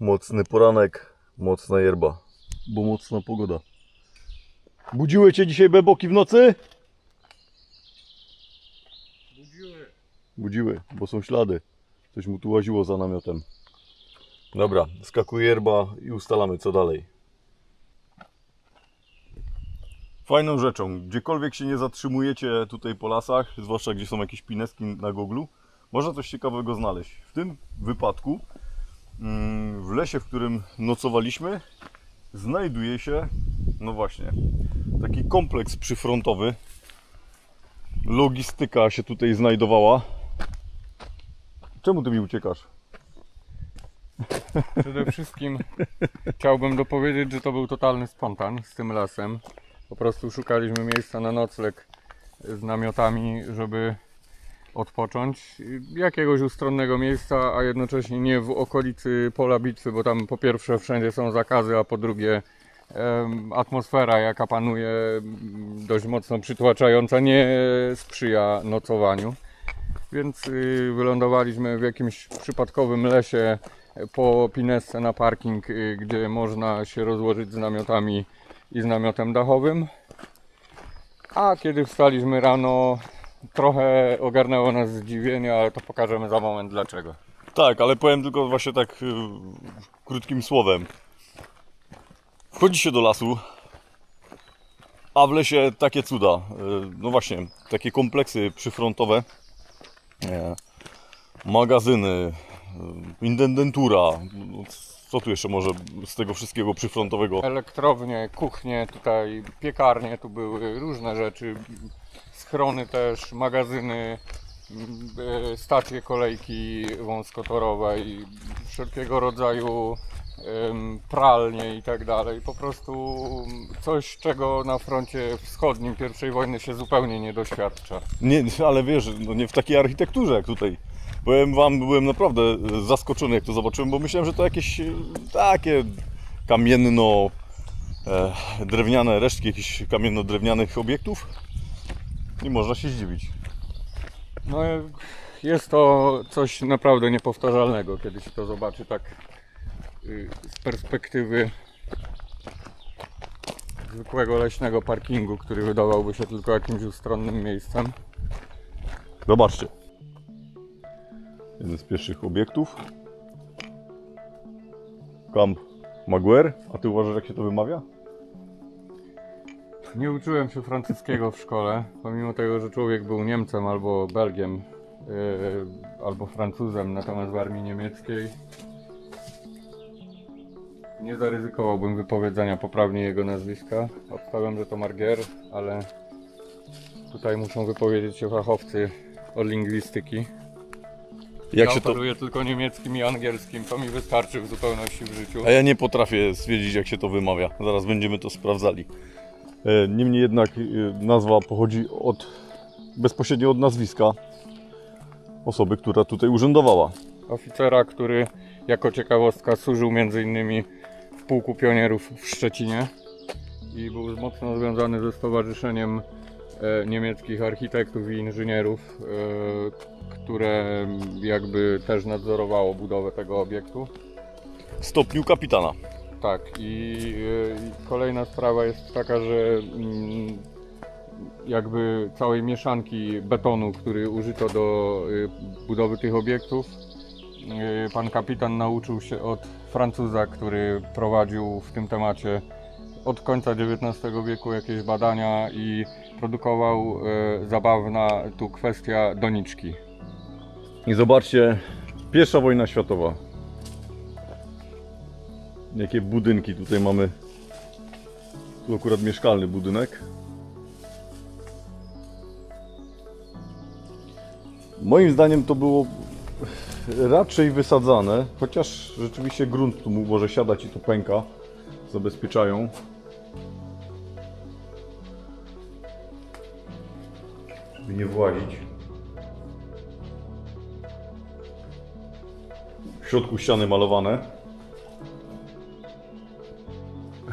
Mocny poranek, mocna yerba, bo mocna pogoda. Budziły Cię dzisiaj beboki w nocy? Budziły. Budziły, bo są ślady. Coś mu tu łaziło za namiotem. Dobra, skakuje yerba i ustalamy co dalej. Fajną rzeczą, gdziekolwiek się nie zatrzymujecie tutaj po lasach, zwłaszcza gdzie są jakieś pineski na goglu, można coś ciekawego znaleźć. W tym wypadku w lesie, w którym nocowaliśmy, znajduje się, no właśnie, taki kompleks przyfrontowy. Logistyka się tutaj znajdowała. Czemu ty mi uciekasz? Przede wszystkim chciałbym dopowiedzieć, że to był totalny spontan z tym lasem. Po prostu szukaliśmy miejsca na nocleg z namiotami, żeby odpocząć. Jakiegoś ustronnego miejsca, a jednocześnie nie w okolicy pola bitwy, bo tam po pierwsze wszędzie są zakazy, a po drugie atmosfera jaka panuje dość mocno przytłaczająca nie sprzyja nocowaniu. Więc y, wylądowaliśmy w jakimś przypadkowym lesie po Pinesce na parking, y, gdzie można się rozłożyć z namiotami i z namiotem dachowym. A kiedy wstaliśmy rano, trochę ogarnęło nas zdziwienie, ale to pokażemy za moment dlaczego. Tak, ale powiem tylko właśnie tak y, krótkim słowem. Wchodzi się do lasu, a w lesie takie cuda. Y, no właśnie, takie kompleksy przyfrontowe, magazyny, y, intendentura. Co tu jeszcze może z tego wszystkiego przyfrontowego? Elektrownie, kuchnie, tutaj piekarnie, tu były różne rzeczy, schrony też, magazyny, m, e, stacje kolejki wąskotorowej, wszelkiego rodzaju pralnie i tak dalej. Po prostu coś, czego na froncie wschodnim I wojny się zupełnie nie doświadcza. Nie, ale wiesz, no nie w takiej architekturze jak tutaj. Powiem wam, byłem naprawdę zaskoczony jak to zobaczyłem, bo myślałem, że to jakieś e, takie kamienno e, drewniane resztki jakichś kamienno-drewnianych obiektów. Nie można się zdziwić. No, jest to coś naprawdę niepowtarzalnego, kiedy się to zobaczy tak y, z perspektywy zwykłego leśnego parkingu, który wydawałby się tylko jakimś ustronnym miejscem. Zobaczcie. Jeden z pierwszych obiektów. Camp Maguire. A ty uważasz jak się to wymawia? Nie uczyłem się francuskiego w szkole, pomimo tego, że człowiek był Niemcem albo Belgiem, yy, albo Francuzem, natomiast w armii niemieckiej nie zaryzykowałbym wypowiedzenia poprawnie jego nazwiska. Obstawiam, że to Margier, ale tutaj muszą wypowiedzieć się fachowcy od lingwistyki. Jak ja się to... tylko niemieckim i angielskim, to mi wystarczy w zupełności w życiu. A ja nie potrafię stwierdzić jak się to wymawia. Zaraz będziemy to sprawdzali. E, Niemniej jednak e, nazwa pochodzi od bezpośrednio od nazwiska osoby, która tutaj urzędowała. oficera, który jako ciekawostka służył m.in. w pułku pionierów w Szczecinie i był mocno związany ze Stowarzyszeniem e, Niemieckich Architektów i Inżynierów, które jakby też nadzorowało budowę tego obiektu. W stopniu kapitana. Tak, i, e, i kolejna sprawa jest taka, że mm, jakby całej mieszanki betonu, który użyto do y, budowy tych obiektów, y, pan kapitan nauczył się od Francuza, który prowadził w tym temacie od końca XIX wieku jakieś badania i produkował y, zabawna tu kwestia doniczki. I zobaczcie, pierwsza wojna światowa. Jakie budynki tutaj mamy. Tu akurat mieszkalny budynek. Moim zdaniem to było raczej wysadzane, chociaż rzeczywiście grunt tu może siadać i to pęka. Zabezpieczają. Żeby nie włazić. W środku ściany malowane.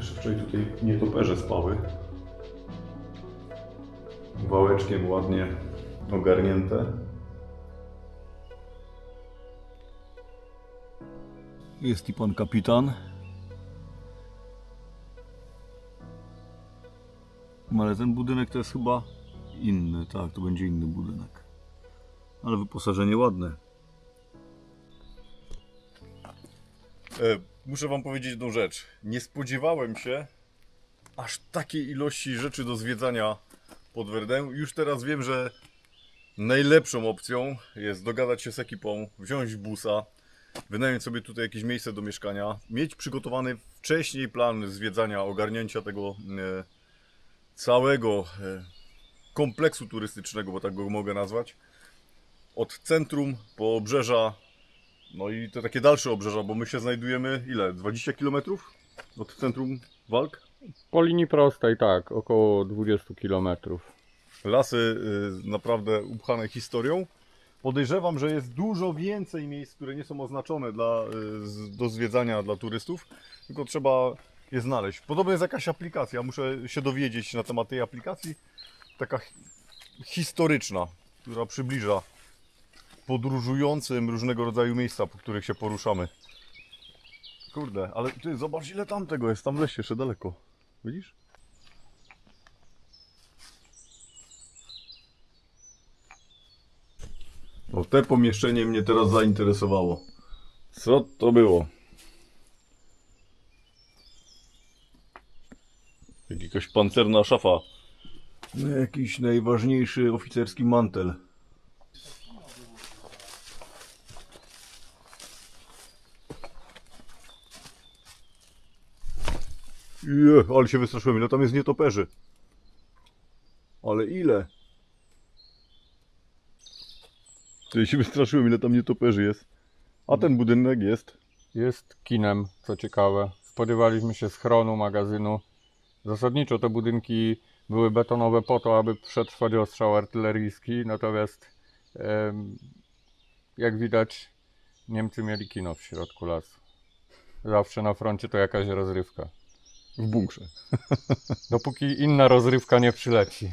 Jeszcze wczoraj tutaj nietoperze spały. Wałeczkiem ładnie ogarnięte. Jest i pan kapitan. No, Ale ten budynek to jest chyba inny, tak, to będzie inny budynek. Ale wyposażenie ładne. Muszę wam powiedzieć jedną rzecz. Nie spodziewałem się aż takiej ilości rzeczy do zwiedzania pod Verdę. Już teraz wiem, że najlepszą opcją jest dogadać się z ekipą, wziąć busa, wynająć sobie tutaj jakieś miejsce do mieszkania, mieć przygotowany wcześniej plan zwiedzania, ogarnięcia tego e, całego e, kompleksu turystycznego, bo tak go mogę nazwać. Od centrum po obrzeża, no i te takie dalsze obrzeża, bo my się znajdujemy ile? 20 km od centrum walk? Po linii prostej, tak, około 20 km. Lasy y, naprawdę upchane historią. Podejrzewam, że jest dużo więcej miejsc, które nie są oznaczone dla, y, do zwiedzania dla turystów, tylko trzeba je znaleźć. Podobno jest jakaś aplikacja, muszę się dowiedzieć na temat tej aplikacji. Taka hi- historyczna, która przybliża podróżującym różnego rodzaju miejsca, po których się poruszamy. Kurde, ale ty zobacz ile tam tego jest, tam w lesie jeszcze daleko. Widzisz? O, te pomieszczenie mnie teraz zainteresowało. Co to było? Jakaś pancerna szafa. No, jakiś najważniejszy oficerski mantel. Je, ale się wystraszyłem, ile tam jest nietoperzy. Ale ile? Ja się wystraszyłem, ile tam nietoperzy jest. A ten budynek jest. Jest kinem, co ciekawe. Spodziewaliśmy się schronu, magazynu. Zasadniczo te budynki były betonowe po to, aby przetrwać ostrzał artyleryjski, natomiast jak widać Niemcy mieli kino w środku lasu. Zawsze na froncie to jakaś rozrywka. W bunkrze. Dopóki inna rozrywka nie przyleci.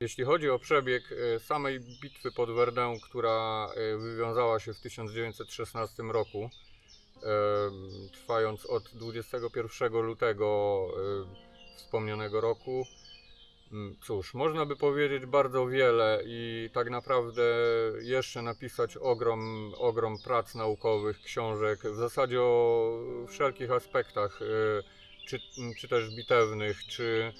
Jeśli chodzi o przebieg e, samej bitwy pod Verdun, która e, wywiązała się w 1916 roku, e, trwając od 21 lutego wspomnianego roku, cóż, można by powiedzieć bardzo wiele i tak naprawdę jeszcze napisać ogrom, ogrom prac naukowych, książek, w zasadzie o wszelkich aspektach, czy, czy też bitewnych, czy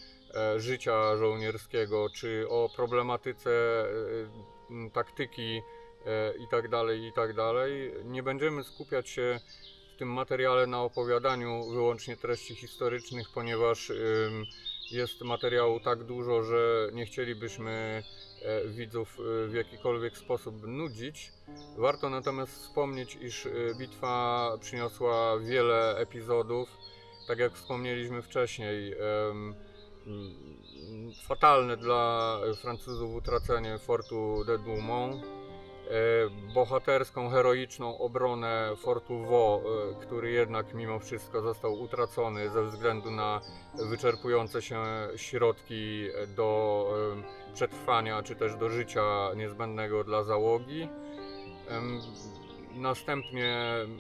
życia żołnierskiego, czy o problematyce e, taktyki e, i tak tak. Nie będziemy skupiać się w tym materiale na opowiadaniu wyłącznie treści historycznych, ponieważ jest materiału tak dużo, że nie chcielibyśmy e, widzów e, w jakikolwiek sposób nudzić. Warto natomiast wspomnieć, iż e, bitwa przyniosła wiele epizodów. Tak jak wspomnieliśmy wcześniej, fatalne dla Francuzów utracenie fortu de Douaumont, e, bohaterską, heroiczną obronę fortu Vaux, e, który jednak mimo wszystko został utracony ze względu na wyczerpujące się środki do e, przetrwania czy też do życia niezbędnego dla załogi. Następnie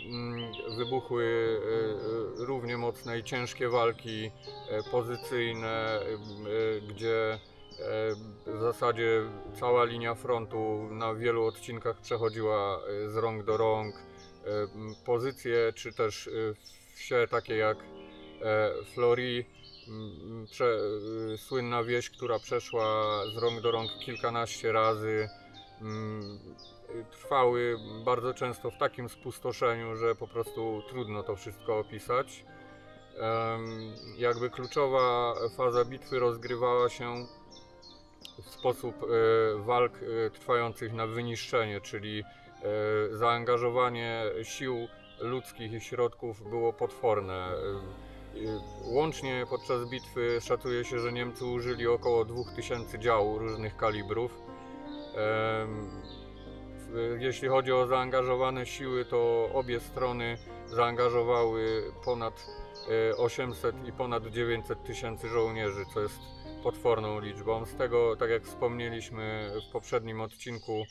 mm, wybuchły e, e, równie mocne i ciężkie walki e, pozycyjne, gdzie w zasadzie cała linia frontu na wielu odcinkach przechodziła z rąk do rąk. Pozycje czy też wsie takie jak e, słynna wieś, która przeszła z rąk do rąk kilkanaście razy. Trwały bardzo często w takim spustoszeniu, że po prostu trudno to wszystko opisać. Jakby kluczowa faza bitwy rozgrywała się w sposób e, walk e, trwających na wyniszczenie, czyli e, zaangażowanie sił ludzkich i środków było potworne. Łącznie podczas bitwy szacuje się, że Niemcy użyli około 2000 dział różnych kalibrów. W- Jeśli chodzi o zaangażowane siły, to obie strony zaangażowały ponad e, 800 i ponad 900 tysięcy żołnierzy, co jest potworną liczbą. Z tego, tak jak wspomnieliśmy w poprzednim odcinku,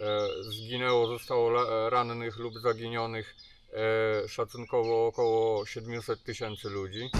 e, zginęło, zostało rannych lub zaginionych szacunkowo około 700 tysięcy ludzi.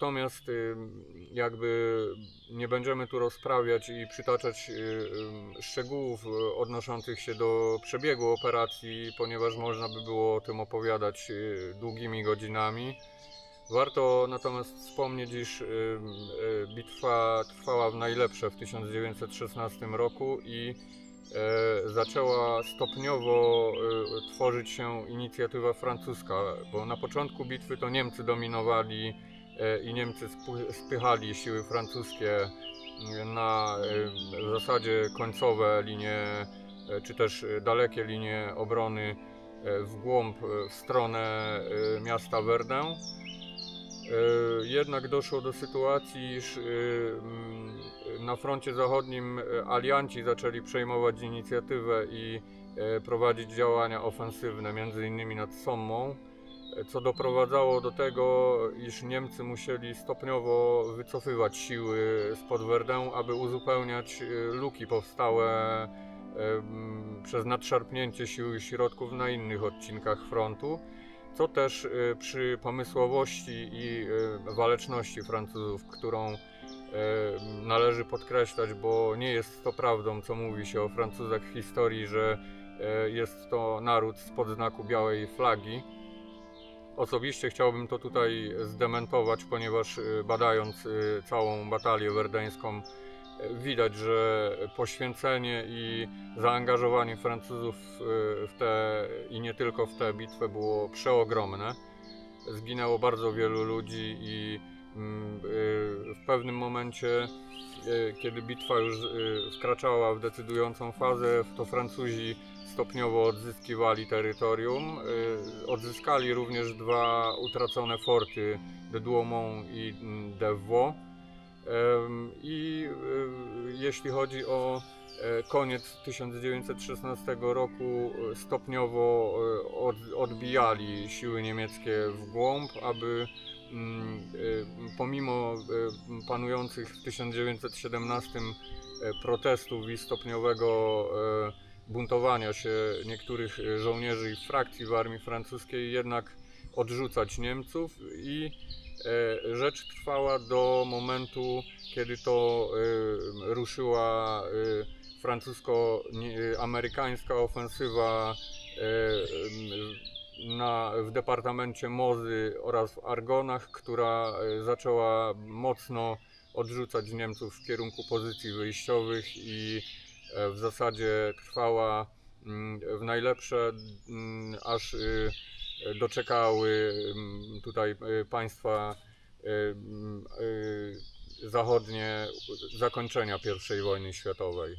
Natomiast y, jakby nie będziemy tu rozprawiać i przytaczać y, y, szczegółów odnoszących się do przebiegu operacji, ponieważ można by było o tym opowiadać długimi godzinami. Warto natomiast wspomnieć, iż bitwa trwała w najlepsze w 1916 roku i e, zaczęła stopniowo tworzyć się inicjatywa francuska, bo na początku bitwy to Niemcy dominowali i Niemcy spychali siły francuskie m, na e, w zasadzie końcowe linie, e, czy też e, dalekie linie obrony e, w głąb, e, w stronę e, miasta Verdun. E, Jednak doszło do sytuacji, iż e, na froncie zachodnim e, alianci zaczęli przejmować inicjatywę i e, prowadzić działania ofensywne, między innymi nad Sommą, e, co doprowadzało do tego, iż Niemcy musieli stopniowo wycofywać siły spod Verdun, aby uzupełniać e, luki powstałe e, przez nadszarpnięcie sił i środków na innych odcinkach frontu co też y, przy pomysłowości i waleczności Francuzów, którą należy podkreślać, bo nie jest to prawdą, co mówi się o Francuzach w historii, że jest to naród spod znaku białej flagi. Osobiście chciałbym to tutaj zdementować, ponieważ y, badając y, całą batalię werdeńską y, widać, że poświęcenie i zaangażowanie Francuzów w te i nie tylko w tę bitwę było przeogromne. Zginęło bardzo wielu ludzi i w pewnym momencie, y, kiedy bitwa już y, wkraczała w decydującą fazę, to Francuzi stopniowo odzyskiwali terytorium. Y, Odzyskali również dwa utracone forty de Douaumont i mm, de Vaux. I y, jeśli chodzi o e, koniec 1916 roku e, stopniowo e, od, odbijali siły niemieckie w głąb, aby mm, pomimo e, panujących w 1917 e, protestów i stopniowego e, buntowania się niektórych e, żołnierzy i frakcji w armii francuskiej jednak odrzucać Niemców i rzecz trwała do momentu, kiedy to ruszyła francusko-amerykańska ofensywa na, w departamencie Mozy oraz w Argonach, która e, zaczęła mocno odrzucać Niemców w kierunku pozycji wyjściowych i e, w zasadzie trwała mm, w najlepsze, mm, aż y, doczekały mm, tutaj y, państwa zachodnie zakończenia I wojny światowej.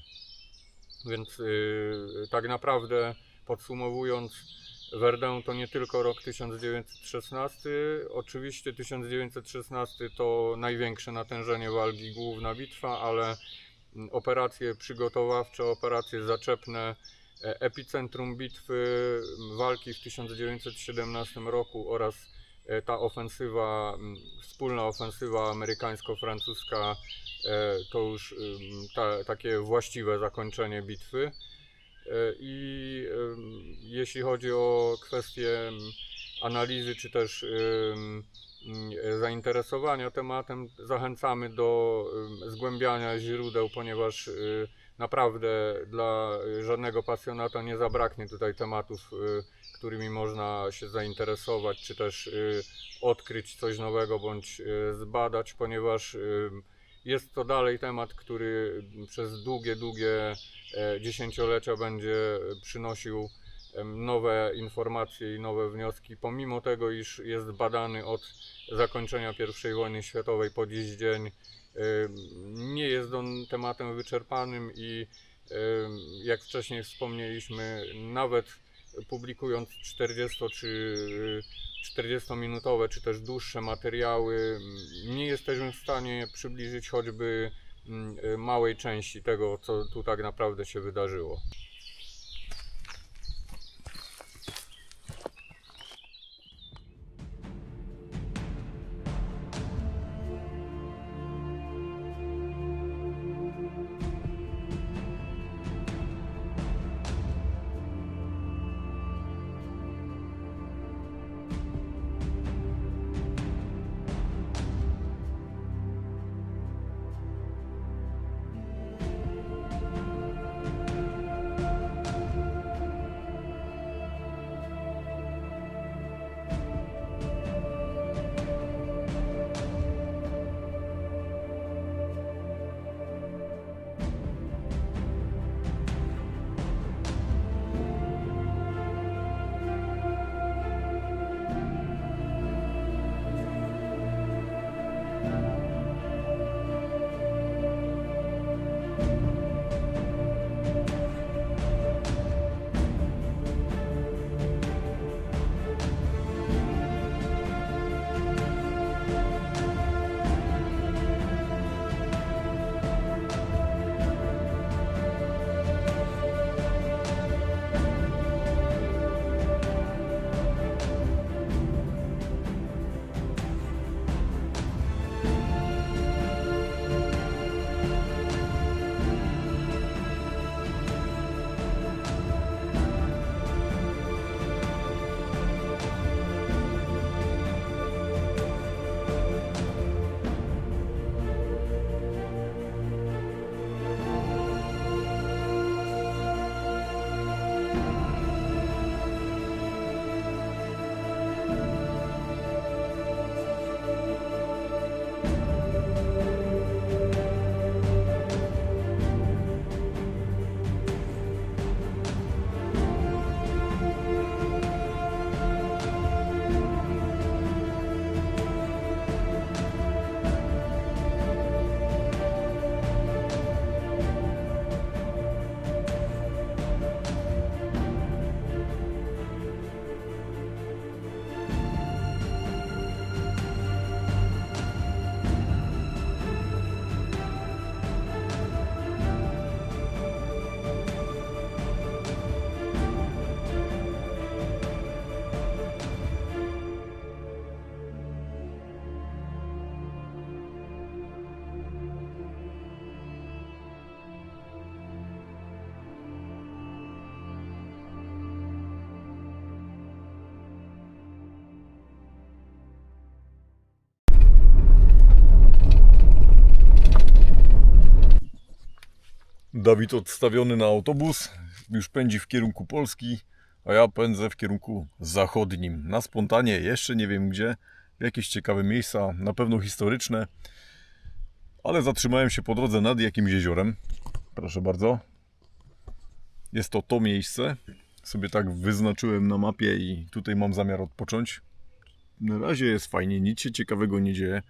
Więc y, tak naprawdę podsumowując, Verdun to nie tylko rok 1916. Oczywiście 1916 to największe natężenie walki, główna bitwa, ale mm, operacje przygotowawcze, operacje zaczepne, e, epicentrum bitwy walki w 1917 roku oraz e, ta ofensywa, wspólna ofensywa amerykańsko-francuska e, to już ta, takie właściwe zakończenie bitwy. I jeśli chodzi o kwestie ym, analizy czy też ym, zainteresowania tematem, zachęcamy do zgłębiania źródeł, ponieważ y, naprawdę dla żadnego pasjonata nie zabraknie tutaj tematów, y, którymi można się zainteresować, czy też y, odkryć coś nowego bądź zbadać, ponieważ jest to dalej temat, który przez długie, długie e, dziesięciolecia będzie przynosił em, nowe informacje i nowe wnioski, pomimo tego, iż jest badany od zakończenia I wojny światowej po dziś dzień. Nie jest on tematem wyczerpanym i jak wcześniej wspomnieliśmy, nawet publikując 40 czy 40-minutowe czy też dłuższe materiały, nie jesteśmy w stanie przybliżyć choćby małej części tego, co tu tak naprawdę się wydarzyło. Dawid odstawiony na autobus, już pędzi w kierunku Polski, a ja pędzę w kierunku zachodnim. Na spontanie, jeszcze nie wiem gdzie, jakieś ciekawe miejsca, na pewno historyczne, ale zatrzymałem się po drodze nad jakimś jeziorem. Proszę bardzo. Jest to to miejsce. Sobie tak wyznaczyłem na mapie i tutaj mam zamiar odpocząć. Na razie jest fajnie, nic się ciekawego nie dzieje.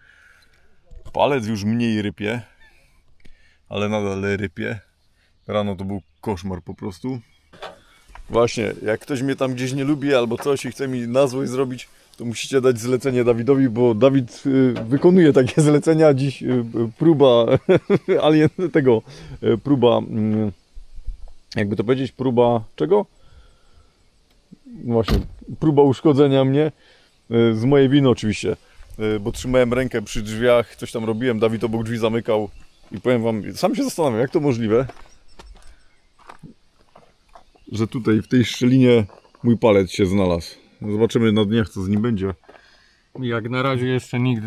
Palec już mniej rypie, ale nadal rypie. Rano to był koszmar po prostu. Właśnie, jak ktoś mnie tam gdzieś nie lubi albo coś i chce mi na złość zrobić, to musicie dać zlecenie Dawidowi, bo Dawid y, wykonuje takie zlecenia. Dziś y, próba alien tego, y, próba, mm, jakby to powiedzieć, próba czego? Właśnie, próba uszkodzenia mnie. Z mojej winy oczywiście, bo trzymałem rękę przy drzwiach, coś tam robiłem, Dawid obok drzwi zamykał i powiem wam, sam się zastanawiam, jak to możliwe, że tutaj w tej szczelinie mój palec się znalazł. Zobaczymy na dniach, co z nim będzie. Jak na razie jeszcze nikt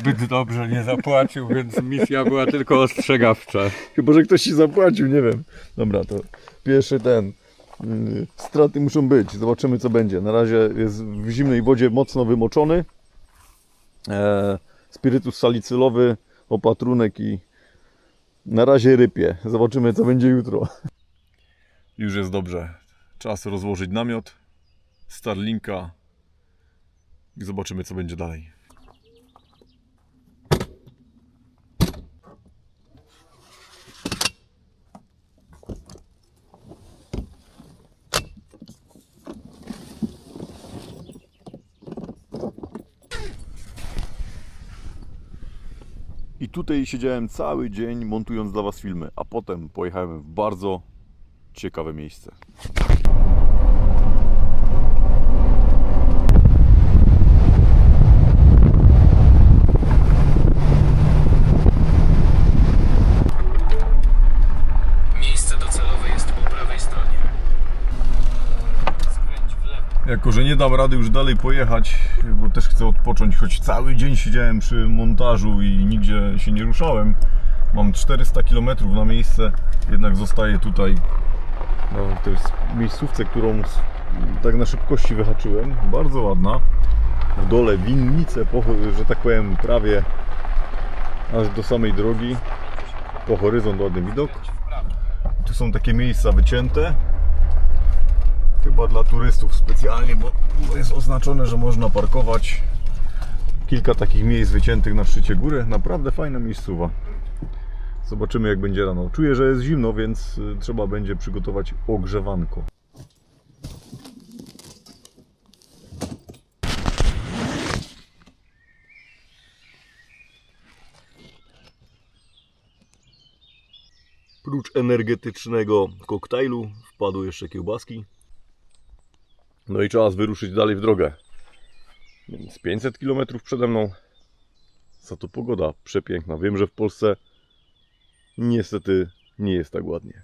zbyt dobrze nie zapłacił, więc misja była tylko ostrzegawcza. Chyba, że ktoś ci zapłacił, nie wiem. Dobra, to pierwszy ten. yy, Straty muszą być. Zobaczymy, co będzie. Na razie jest w zimnej wodzie mocno wymoczony. E, spirytus salicylowy, opatrunek i na razie rypie. Zobaczymy, co będzie jutro. Już jest dobrze. Czas rozłożyć namiot, Starlinka i zobaczymy, co będzie dalej. I tutaj siedziałem cały dzień montując dla Was filmy, a potem pojechałem w bardzo ciekawe miejsce. Miejsce docelowe jest po prawej stronie. Skręć w lewo. Jako, że nie dam rady już dalej pojechać, bo też chcę odpocząć, choć cały dzień siedziałem przy montażu i nigdzie się nie ruszałem. Mam 400 km na miejsce, jednak zostaję tutaj na tej miejscówce, którą tak na szybkości wyhaczyłem. Bardzo ładna. W dole winnice, że tak powiem, prawie aż do samej drogi. Po horyzont ładny widok. Tu są takie miejsca wycięte. Chyba dla turystów specjalnie, bo jest oznaczone, że można parkować. Kilka takich miejsc wyciętych na szczycie góry. Naprawdę fajna miejscowa. Zobaczymy jak będzie rano. Czuję, że jest zimno, więc y, trzeba będzie przygotować ogrzewanko. Prócz energetycznego koktajlu wpadły jeszcze kiełbaski. No i czas wyruszyć dalej w drogę. Więc 500 km przede mną. Za to pogoda przepiękna. Wiem, że w Polsce niestety nie jest tak ładnie.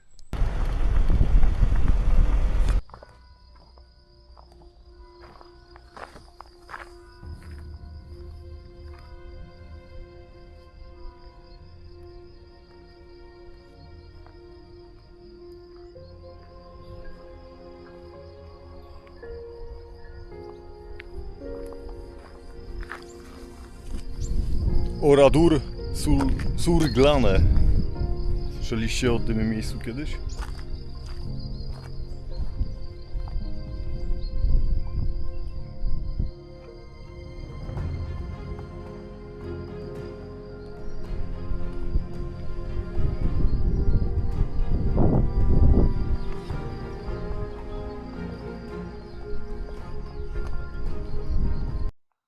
Oradur sur, Surglane. Słyszeliście o tym miejscu kiedyś?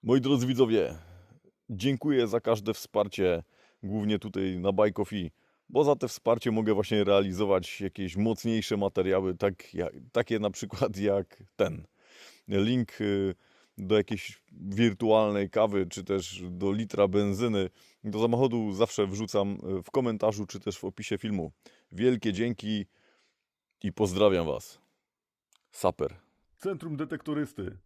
Moi drodzy widzowie, dziękuję za każde wsparcie, głównie tutaj na Coffee, bo za te wsparcie mogę właśnie realizować jakieś mocniejsze materiały, tak jak, takie na przykład jak ten. Link y, do jakiejś wirtualnej kawy, czy też do litra benzyny do samochodu zawsze wrzucam y, w komentarzu, czy też w opisie filmu. Wielkie dzięki i pozdrawiam Was. Saper. Centrum Detektorysty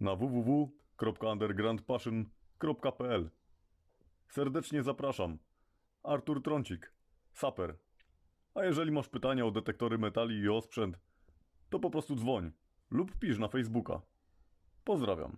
na www.undergroundpassion.pl Serdecznie zapraszam. Artur Trącik, Saper. A jeżeli masz pytania o detektory metali i o sprzęt, to po prostu dzwoń lub pisz na Facebooka. Pozdrawiam.